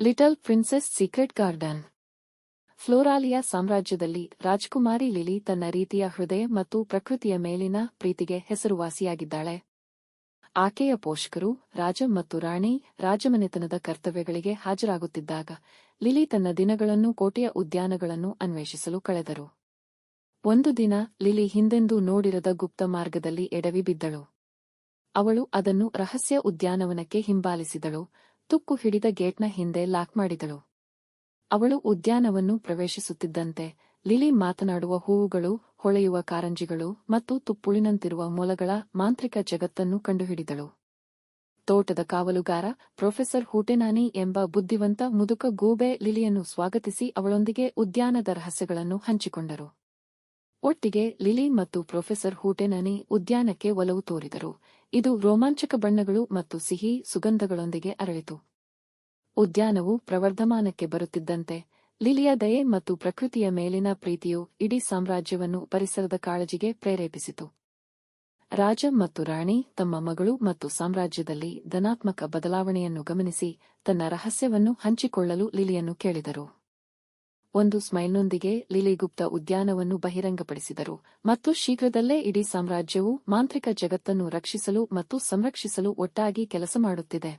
Little princess secret garden Floralia ಸಾಮ್ರಾಜ್ಯದಲ್ಲಿ ರಾಜಕುಮಾರಿ lily ತನ್ನ ರೀತಿಯ ಹೃದಯ ಮತ್ತು ಪ್ರಕೃತಿಯ ಮೇಲಿನ ಪ್ರೀತಿಗೆ ಹೆಸರುವಾಸಿಯಾಗಿದ್ದಾಳೆ. ಆಕೆಯ ಪೋಷಕರು, ರಾಜ ಮತ್ತು ರಾಣಿ, ರಾಜಮನೆತನದ ಕರ್ತವ್ಯಗಳಿಗೆ ಹಾಜರಾಗುತ್ತಿದ್ದಾಗ ಲಿಲಿ ತನ್ನ ದಿನಗಳನ್ನು ಕೋಟೆಯ ಉದ್ಯಾನಗಳನ್ನು ಅನ್ವೇಷಿಸಲು ಕಳೆದರು. ಒಂದು ದಿನ ಲಿಲಿ ಹಿಂದೆಂದೂ ನೋಡಿರದ ಗುಪ್ತ ಮಾರ್ಗದಲ್ಲಿ ಎಡವಿ ಬಿದ್ದಳು. ಅವಳು ಅದನ್ನು ರಹಸ್ಯ ಉದ್ಯಾನವನಕ್ಕೆ ಹಿಂಬಾಲಿಸಿದಳು ತುಕ್ಕು ಹಿಡಿದ ಗೇಟ್ನ ಹಿಂದೆ ಲಾಕ್ ಮಾಡಿದಳು. ಅವಳು ಉದ್ಯಾನವನ್ನು ಪ್ರವೇಶಿಸುತ್ತಿದ್ದಂತೆ ಲಿಲಿ ಮಾತನಾಡುವ ಹೂವುಗಳು, ಹೊಳೆಯುವ ಕಾರಂಜಿಗಳು ಮತ್ತು ತುಪ್ಪುಳಿನಂತಿರುವ ಮೊಲಗಳ ಮಾಂತ್ರಿಕ ಜಗತ್ತನ್ನು ಕಂಡುಹಿಡಿದಳು. ತೋಟದ ಕಾವಲುಗಾರ ಪ್ರೊಫೆಸರ್ ಹೂಟೆನಾನಿ ಎಂಬ ಬುದ್ಧಿವಂತ ಮುದುಕ ಗೂಬೆ ಲಿಲಿಯನ್ನು ಸ್ವಾಗತಿಸಿ ಅವಳೊಂದಿಗೆ ಉದ್ಯಾನದ ರಹಸ್ಯಗಳನ್ನು ಹಂಚಿಕೊಂಡರು. ಒಟ್ಟಿಗೆ ಲಿಲಿ ಮತ್ತು ಪ್ರೊಫೆಸರ್ ಹೂಟೆನನಿ ಉದ್ಯಾನಕ್ಕೆ ಒಲವು ತೋರಿದರು. ಇದು ರೋಮಾಂಚಕ ಬಣ್ಣಗಳು ಮತ್ತು ಸಿಹಿ ಸುಗಂಧಗಳೊಂದಿಗೆ ಅರಳಿತು. ಉದ್ಯಾನವು ಪ್ರವರ್ಧಮಾನಕ್ಕೆ ಬರುತ್ತಿದ್ದಂತೆ, ಲಿಲಿಯ ದಯೆ ಮತ್ತು ಪ್ರಕೃತಿಯ ಮೇಲಿನ ಪ್ರೀತಿಯು ಇಡೀ ಸಾಮ್ರಾಜ್ಯವನ್ನು ಪರಿಸರದ ಕಾಳಜಿಗೆ ಪ್ರೇರೇಪಿಸಿತು. ರಾಜ ಮತ್ತು ರಾಣಿ ತಮ್ಮ ಮಗಳು ಮತ್ತು ಸಾಮ್ರಾಜ್ಯದಲ್ಲಿ ಧನಾತ್ಮಕ ಬದಲಾವಣೆಯನ್ನು ಗಮನಿಸಿ ತನ್ನ ರಹಸ್ಯವನ್ನು ಹಂಚಿಕೊಳ್ಳಲು ಲಿಲಿಯನ್ನು ಕೇಳಿದರು. ಒಂದು ಸ್ಮೈಲ್ನೊಂದಿಗೆ ಲಿಲಿಗುಪ್ತ ಉದ್ಯಾನವನ್ನು ಬಹಿರಂಗಪಡಿಸಿದರು ಮತ್ತು ಶೀಘ್ರದಲ್ಲೇ ಇಡೀ ಸಾಮ್ರಾಜ್ಯವು ಮಾಂತ್ರಿಕ ಜಗತ್ತನ್ನು ರಕ್ಷಿಸಲು ಮತ್ತು ಸಂರಕ್ಷಿಸಲು ಒಟ್ಟಾಗಿ ಕೆಲಸ ಮಾಡುತ್ತಿದೆ.